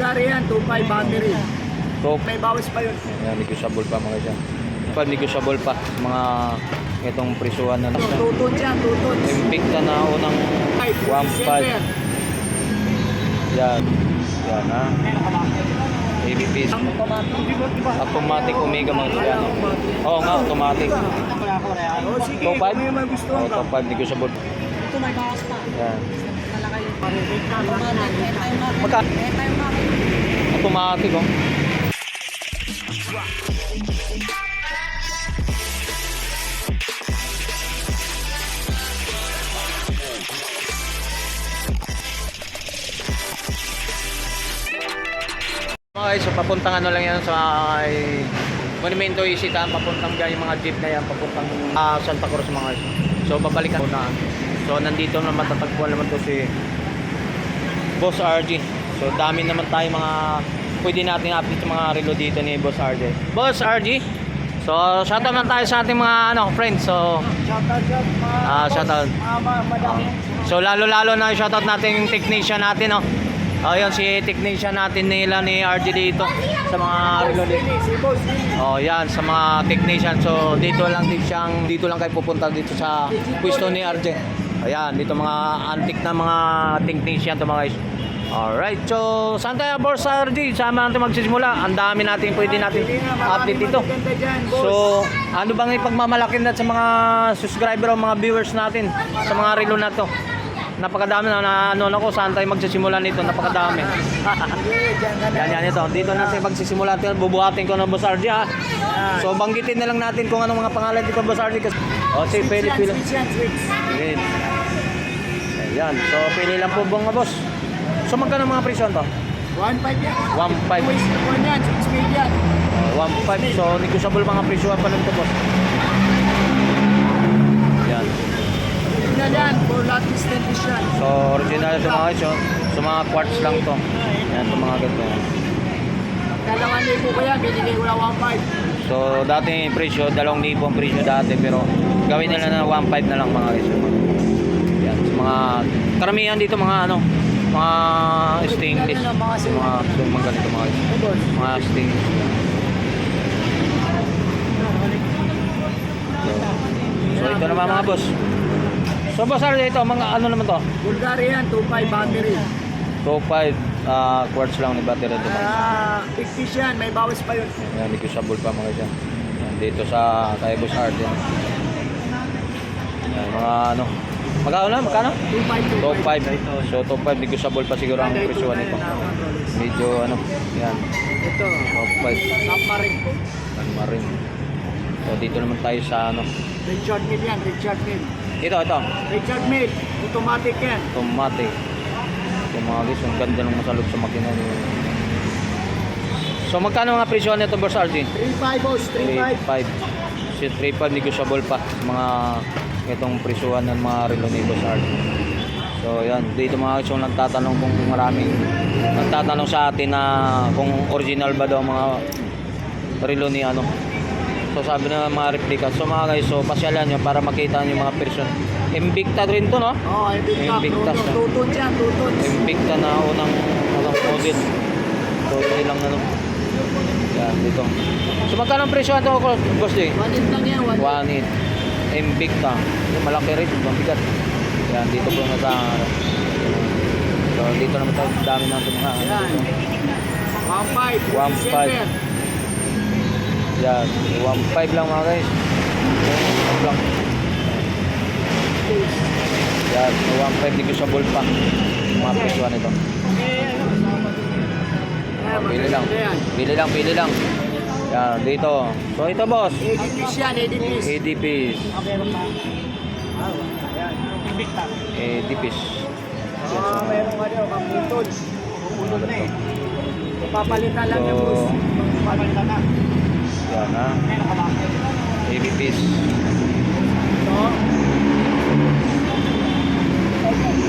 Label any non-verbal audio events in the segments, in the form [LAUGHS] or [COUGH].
Bulgarian, 2.5 battery. So, May bawas pa yun. Yan, negotiable pa mga dyan. Pa, negotiable pa mga itong prisuhan na nasa. Tutun yan, tutun. Invicta na unang 1.5. Yan. Yan ha. ABPs. Automatic Omega mga yan. Oo nga, automatic. Top 5? kung may magustuhan Oo, top 5 negotiable. Ito may bawas pa. Yan. Magka? Automatic oh. Okay, so papuntang ano lang yan sa ay, Monumento Isitan, papuntang dyan yung mga jeep na yan, papuntang ah, Santa Cruz mga. So babalikan ko. So nandito na matatagpuan naman to si Boss RG. So dami naman tayo mga pwede nating update mga relo dito ni Boss RG. Boss RG. So shout out naman tayo sa ating mga ano friends. So shout, mga Ah, mga ma- madami. so lalo-lalo na shoutout natin yung technician natin, no. Oh, yun si technician natin nila ni RG dito sa mga relo dito. Oh, yan sa mga technician. So dito lang din siyang dito lang kayo pupunta dito sa pwesto ni RJ. Ayan, dito mga antique na mga technician to mga guys. Alright, so saan tayo boss sa RJ? Sama natin magsisimula. Ang dami natin pwede natin update dito. So, ano bang ipagmamalaki natin sa mga subscriber o mga viewers natin sa mga relo na to? Napakadami na, na ano ako, saan tayo magsisimula nito? Napakadami. Na. [LAUGHS] Yan, yan ito. Dito natin magsisimula. Ito, Bubuhatin ko ng Boss RJ ha. So, banggitin na lang natin kung anong mga pangalan dito Boss RJ. Kasi, oh, switch yan, switch. Sige. Ayan. So, pili lang po mga boss. So, magkano mga presyon to? 1.5 yan. 1.5. Waste na po yan, 6 million. Oh, 1.5. So, negotiable mga presyon pa lang to boss. Yan. Tingnan yan, for lattice condition. So, original ito mga guys. So, mga quartz lang to. Yan, ito mga ganito. Dalawang libo ko yan, binigay ko na 1.5. So, dati yung presyo, 2,000 ang presyo dati. Pero, gawin nila na 1.5 na lang mga guys. Yan. So, mga, karamihan dito mga ano, mga stainless. Mga So, mga, ganito mga guys. Mga stainless. So, so ito naman mga boss. So, boss, ano ito? Mga ano naman to? Bulgarian, 2.5 battery. 2.5 uh, quartz lang ni battery ito. Ah, fictish yan, may bawas pa yun. Yan, negotiable pa mga dyan. Yan, dito sa kay Boss Art yan. Yan, mga ano. Magkano na? Magkano? 2.5, Top 5. So top 5 negotiable pa siguro ang presyo nito. Medyo ano, yan. Ito, Top 5. Samparin. San Marin. So dito naman tayo sa ano. Richard Mill yan, Richard Mill. Ito, ito. Richard Mill, automatic yan. Tomate. Yung mga guys, ang ganda ng masalog sa makina niyo. So magkano mga presyo nito Boss RG? 3.5 boss, 3.5. 3.5. Si 3.5 negotiable pa mga itong presyuhan ng mga relo ni Boss Art. So yan, dito mga guys, yung nagtatanong kung maraming nagtatanong sa atin na kung original ba daw mga relo ni ano. So sabi na mga replica. So mga guys, so pasyalan nyo para makita nyo mga person. Invicta rin to no? Oh, Invicta, Invicta siya. tutun yan, tutun. Invicta na unang unang model. So ito lang ano. Yan, dito. So magkano ang presyo ito, Boss J? One lang yan, one One in Invicta. Yung malaki rin, mabigat. Yan, dito po na sa. So, dito naman tayo, dami natin mga ano Yan. dito. 1.5, 1.5. Yan, 1.5 lang mga guys. 1.5 lang. Yan, 1.5 negotiable pa. Mga presyo nito. Pili lang. Pili lang, pili lang. Yan, dito. So, ito boss. ADPs yan, ADPs. ADPs. Okay, pa. Invicta. ADPs. Ah, meron ka daw, kaputol. Kaputol na eh. Papalitan lang yung boss. Papalitan na. Yan ha. Meron ka ba? ABPs. Ito.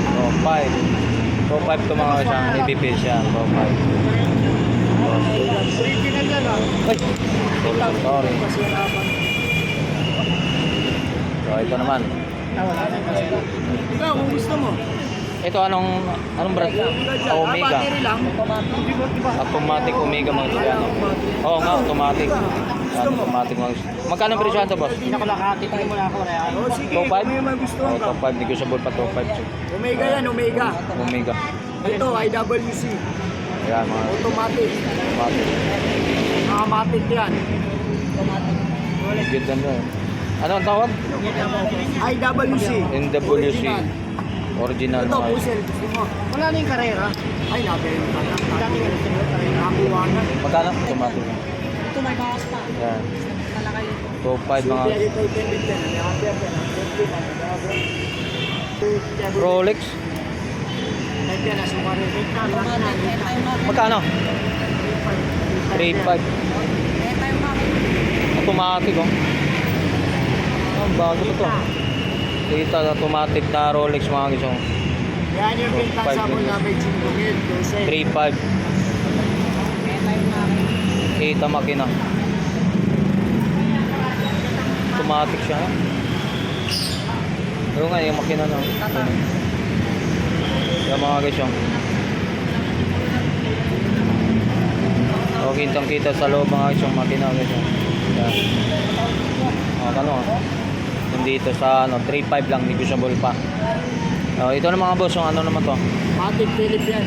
So, 5. So, 5 to mga isang ABPs yan. So, 5. Original yan ah. Ay! Sorry. So, ito naman. Ikaw, kung gusto mo. Ito anong anong brand? Ah, Omega. Automatic Omega mga. Yan. Oo nga, automatic. Automatic mga. Magkano presyo ito, boss? Pinakalakati pa mo na ako. Oh, sige, Top 5? kung may magustuhan Oh, ka. top 5. Negotiable pa top 5. Omega yan, Omega. Omega. Ito, IWC. Yan mga Automatic. automatic. Nakamatic yan. Good na yun. Ano ang tawag? IWC. NWC. Original. Ito, mga pusel. Gusto mo? Wala na yung karera. Ay, nabenta na. Nakakuha na. Magkano? Automatic. Ito may bawas pa. Yan. Lalakay. Top 5 mga Super ito, ito, ito, ito. Rolex. Na, na. Magkano? 3.5. Eh tayo na. Automatic oh. Oh, bago pa to. Kita automatic na Rolex mga guys. oh. Yan yung Five sabon minutes. na may 5 mil. Kasi, 3.5. Eh tayo na. Kita makina. Automatic siya. Pero nga yung makina na. Yan. Yan mga yung. O kitang kita sa loob mga yung makina oh. Yan. Mga ano ah. Nandito sa ano 3.5 lang negotiable pa. Oh, ito na mga boss, yung ano naman to? Matic Philip yan.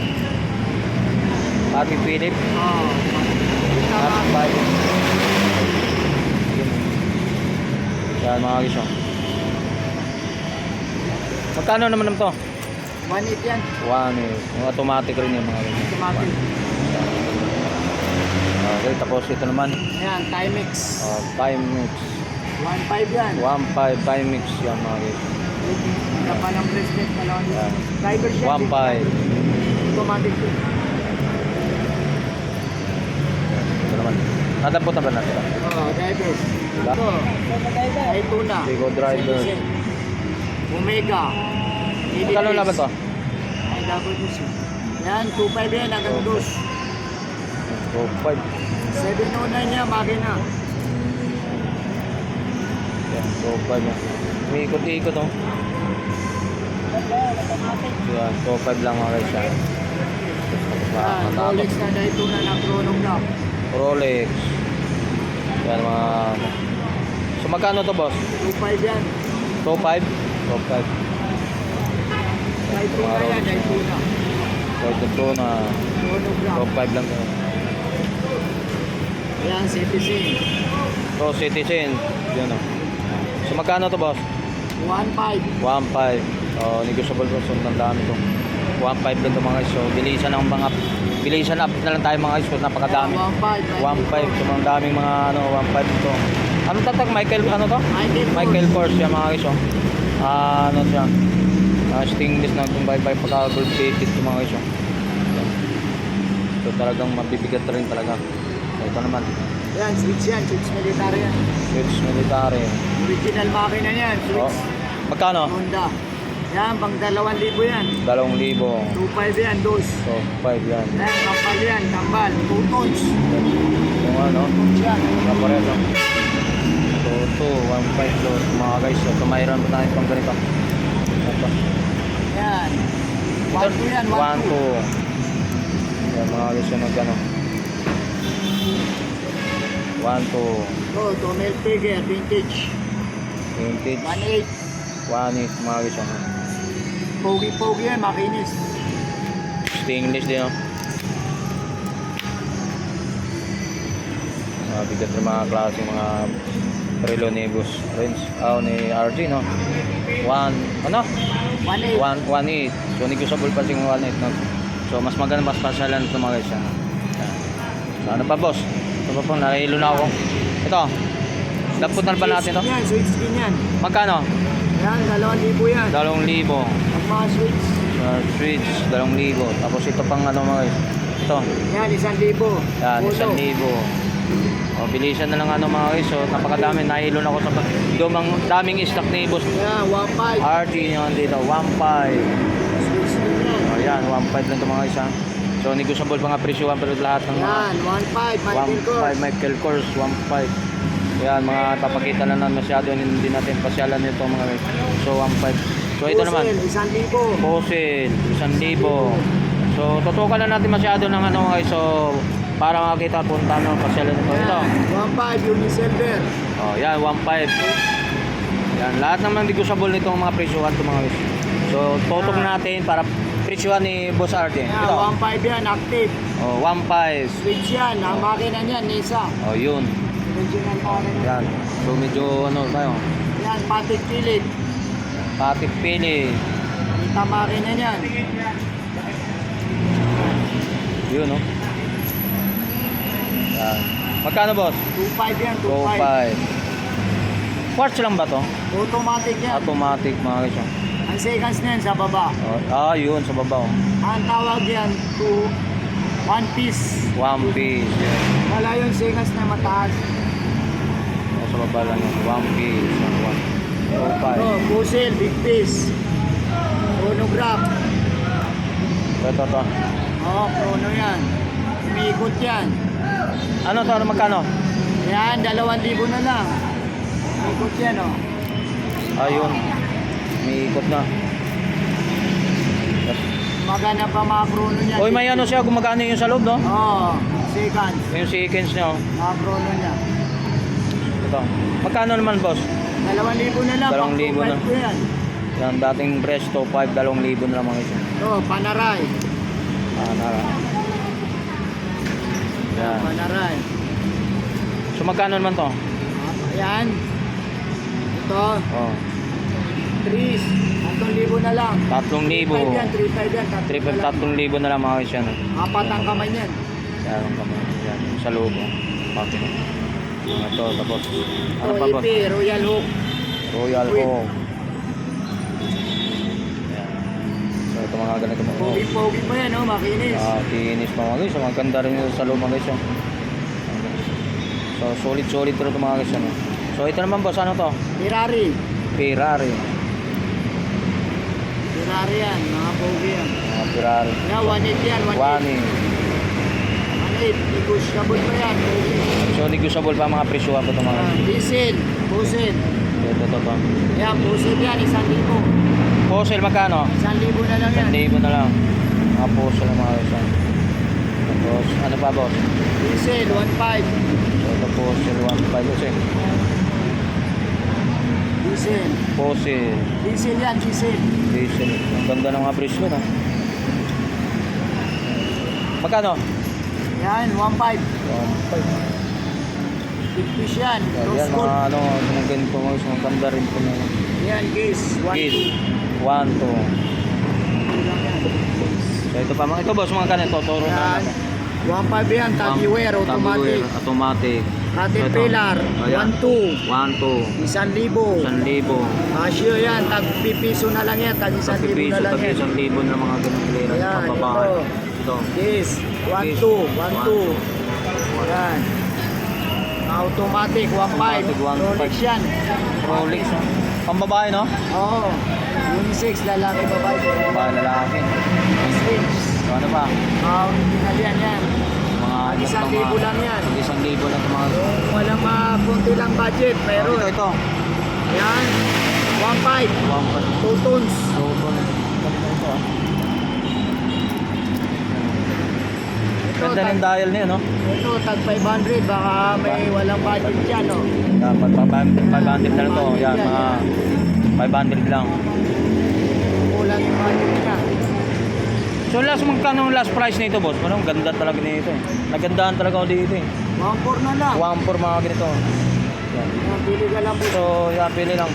Papi Philip. Oo. Papi 5. Yan mga guys. oh. Magkano naman naman to? Manit yan. One eh. Yung automatic rin yung mga guys. Automatic. Okay, tapos ito naman. Yan, Timex. Oh, time mix. 1.5 yan. 1.5 time mix yan mga guys. Kapal ang bracelet, malawang Yan. Driver siya. 1.5. Automatic. Ito naman. Nadampot na ba natin? Oo, driver. Diba? Ito. Ay, tuna. Bigo driver. Omega. Magkano na ba to? Ay, double this. Yan, 2.5 yan hanggang Okay. dos. 2.5. 709 niya, makina. Yan, 2.5 yan. May ikot-ikot oh. Yan, 2.5 lang mga guys. yan. Rolex na dahil tuna ng chronograph. Rolex. Yan mga... So magkano to boss? 2.5 yan. 2.5? 2.5. Dahil tuna yan, dahil. So ito to na Chronograph. 2.5 lang. Yan, citizen. So Citizen. Yan oh. So magkano to boss? 1.5. 1.5. Oh, negotiable po. So ang dami to. 1.5 lang to mga guys. So bilisan ang mga... Bilisan up na lang tayo mga guys. So napakadami. 1.5. 1.5 so mga daming mga ano 1.5 to. Ano tatag Michael ano to? Michael Michael Kors yan mga guys oh. Ah, ano siya? Ah, stainless na kung bye bye pagka gold plated to mga guys oh. So talagang mabibigat rin talaga. So, ito naman. Yan, switch yan. Switch military yan. Switch military. Original makina yan. Oh. Switch. Magkano? Honda. Yan, pang 2,000 yan. 2,000. 2.5 yan, dos. So 5 yan. Yan, kapal yan, kambal. 2 tons. Kung ano, Tons yan. kapareho. So 2, 1.5 so mga guys. So mayroon pa tayo pang ganito. Ito. Yan. 1 2 yan, 1 1, 2. 2. Yan mga guys yung nagano. 1, 2. Oh, Tomel Tiger, vintage. Vintage. 1.8. 1, 8 mga guys. Ano. Pogi-pogi yan, makinis. Stainless din oh. Mga bigat rin mga klase mga relo ni Boss Renz. Ah, ni RG no. 1, ano? 1.8. 1, 1.8. So negotiable pa sing 1.8 no. So mas maganda mas pasyalan ito mga guys. Ano. So ano pa boss? Ito pa po, nahilo na ako. Ito. Daputan pa natin to. Yan, switch din yan. Magkano? Yan, 2,000 yan. 2,000. Ang mga switch. Uh, switch, 2,000. Tapos ito pang ano mga guys. Ito. Yan, 1,000. Yan, Puso. 1,000. O, bilisan na lang ano mga guys. So, napakadami. Nahilo na ako sa dumang daming stock ni Boss Yan, 1.5. RT nyo dito. 1.5. Switch din yan. O, yan. 1.5 lang ito mga guys ha. So, negotiable pa nga presyohan pero lahat ng mga Yan, 1.5. Michael 1.5 Kors. Michael Kors 1.5 yan mga tapakita na naman masyado hindi natin pasyalan nito mga guys so 1.5 So ito naman. Isang libo. Fossil, 1,000. So tutukan na natin masyado ng ano guys. So para makita punta no pasyalan nito. Ito. 1.5 unisilver. Oh, yan 1.5. Yan, lahat naman negotiable nitong mga presyuhan to mga guys. So tutok natin para presyuhan ni Boss Arte. Yan, Ito. 1.5 yan, active. Oh, 1.5. Switch yan, ang makina niyan, Nisa. Oh, yun. Original makina. Yan. So medyo ano tayo. Yan, patik pilit. Patik pili. Kita makina niyan. Yun, no? Yan. Magkano, boss? 2.5 yan, 2.5. 2.5. Quartz lang ba to? Automatic yan. Automatic, mga guys. Ang seconds na yan sa baba. Oh, ah, yun, sa baba. Oh. Ang tawag yan to one piece. One piece. Yan. Wala yung seconds na mataas. Oh, sa baba lang yun. One piece. One. Oh, five. Oh, puzzle, big piece. Chronograph. Ito, ito, ito. Oh, chrono yan. Umiikot yan. Ano to? Ano magkano? Yan, dalawang libo na lang. Umiikot yan, oh. Ayun. May ikot na. Maganda pa mga chrono niya. Uy, may ano siya, gumagana yung sa loob, no? Oh, seconds. Yung seconds niya, oh. Mga chrono niya. Ito. Magkano naman, boss? Dalawang libo na lang. Dalawang pang libo na. 2.5 ko yan. Yung dating presto, 5, 2,000 na lang mga isa. Ito, panaray. Nara. Yan. Panaray. So, magkano naman to? Ayan. Ito, Oh, 3. 3,000 na lang. 3,000. 3,500 yan, 3,500 yan. tatlo Triple na lang. 3,000 na lang mga isa, no? Apat ang kamay niyan. Yan ang kamay. Yan, yung sa loob, oh. Bakit? Mga to, tapos. Ano pa, boss? Royal Hook. Royal Wait. Home. Yan. So, ito mga ganito mga Pogi-pogi pa yan, oh, makinis. Ah, kinis pa mga guys. So, maganda rin yung sa loob mga guys. oh. So, solid solid pero ito mga guys. Ano. So, ito naman boss, ano to? Ferrari. Ferrari. Ferrari yan, mga pogi yan. Mga Ferrari. Yan, 1.8 yan, 1.8. Wani. 1.8, negotiable pa yan. So, negotiable pa mga presyo po ito mga guys. diesel, busil. Ito, ito, ito. Yan, busil yan, isang libo. Fossil magkano? Isang libo na lang yan. 1,000 na lang. Mga fossil mga ah. Tapos, ano pa boss? Diesel, 1.5. So, ito fossil 1.5 kasi. Diesel. Fossil. Diesel yan, diesel. Diesel. Ang ganda ng mga presyo no? Magkano? Yan, 1.5. 1.5. Big fish yan. Yan mga ano, mga ganito mga mga ganda rin po mga Yan, guys. 1.2. gate. 1, 2. lang yan. So ito pa mga, ito boss mga ganito, toro na. Yan. 1.5 yan, tagiware, automatic. Automatic. Caterpillar, Oh, yan. 1.2. 1, 2. Isang libo. 1,000. Casio yan, tag pipiso na lang yan, tag isang libo piso, na lang yan. isang libo na mga ganun lira. Ayan, ito. Ito. Yes, 1.2, 1.2. Yan. Automatic, 1.5. Automatic, 1.5. Rolex yan. Rolex. Pambabae no? Oo. Unisex, lalaki, babae. Pambabae lalaki. So ano pa? Ah, original yan, yan. Mga Pag isang ganitong libo mga- lang yan. Isang libo lang ito mga Kung walang makunti lang budget, Ito, meron. ito. Yan. 1.5. 1.5. 2 tons. So, ito. Ito, ah. Ito, Ganda ng dial niya, no? ito, tag 500. Baka may walang budget dyan, no? Dapat pa 500 na lang to. Yan, mga 500 lang. Kulang yung budget niya. So, last magkano ang last price nito, boss? Ano, ganda talaga nito eh. Nagandahan talaga ako dito eh. 1.4 na lang. 1 for mga ganito. Yan. Yan, Pili ka lang po. So, yeah, pili lang.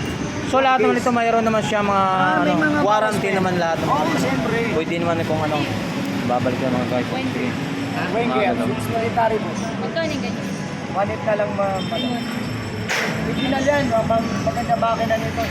So, lahat naman ito mayroon naman siya mga Ah, may ano, mga warranty bawas pa. naman lahat. Oo, siyempre. Pwede naman kung ano, babalik ka mga guys. Sige. Wenge, Mga ganun. it's military boss. Magkano yung ganyan? Manit na lang ma... Original yan, ma- maganda makina nito.